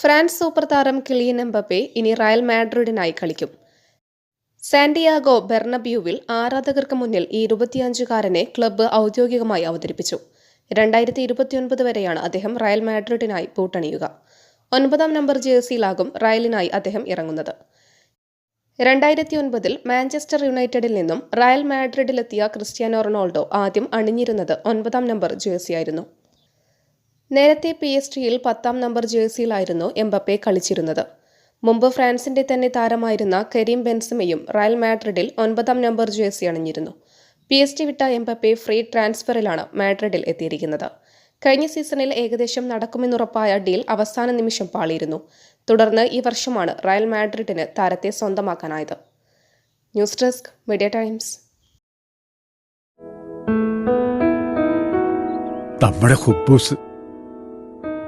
France super താരം Kylian Mbappe ഇനി Real മാഡ്രിഡിനായി കളിക്കും. സാന്റിയാഗോ ബെർണബ്യൂവിൽ ആരാധകർക്ക് മുന്നിൽ ഈ ഇരുപത്തിയഞ്ചുകാരനെ ക്ലബ്ബ് ഔദ്യോഗികമായി അവതരിപ്പിച്ചു. രണ്ടായിരത്തി ഇരുപത്തിയൊൻപത് വരെയാണ് അദ്ദേഹം റയൽ മാഡ്രിഡിനായി പൂട്ടണിയുക ഒൻപതാം നമ്പർ ജേഴ്സിയിലാകും റയലിനായി അദ്ദേഹം ഇറങ്ങുന്നത്. രണ്ടായിരത്തി ഒൻപതിൽ മാഞ്ചസ്റ്റർ യുണൈറ്റഡിൽ നിന്നും റയൽ മാഡ്രിഡിലെത്തിയ ക്രിസ്ത്യാനോ റൊണാൾഡോ ആദ്യം അണിഞ്ഞിരുന്നത് ഒൻപതാം നമ്പർ ജേഴ്സിയായിരുന്നു. നേരത്തെ പി എസ് ടിയിൽ പത്താം നമ്പർ ജേഴ്സിയിലായിരുന്നു എംബപ്പെ കളിച്ചിരുന്നത്. മുമ്പ് ഫ്രാൻസിന്റെ തന്നെ താരമായിരുന്ന കരീം ബെൻസമയും റയൽ മാഡ്രിഡിൽ ഒൻപതാം നമ്പർ ജേഴ്സി അണിഞ്ഞിരുന്നു. പി എസ് ടി വിട്ട എംബപ്പെ ഫ്രീ ട്രാൻസ്ഫറിലാണ് മാഡ്രിഡിൽ എത്തിയിരിക്കുന്നത്. കഴിഞ്ഞ സീസണിൽ ഏകദേശം നടക്കുമെന്നുറപ്പായ ഡീൽ അവസാന നിമിഷം പാളിയിരുന്നു. തുടർന്ന് ഈ വർഷമാണ് റയൽ മാഡ്രിഡിന് താരത്തെ സ്വന്തമാക്കാനായത്. News Desk Media Times. നമ്മുടെ കുബൂസ്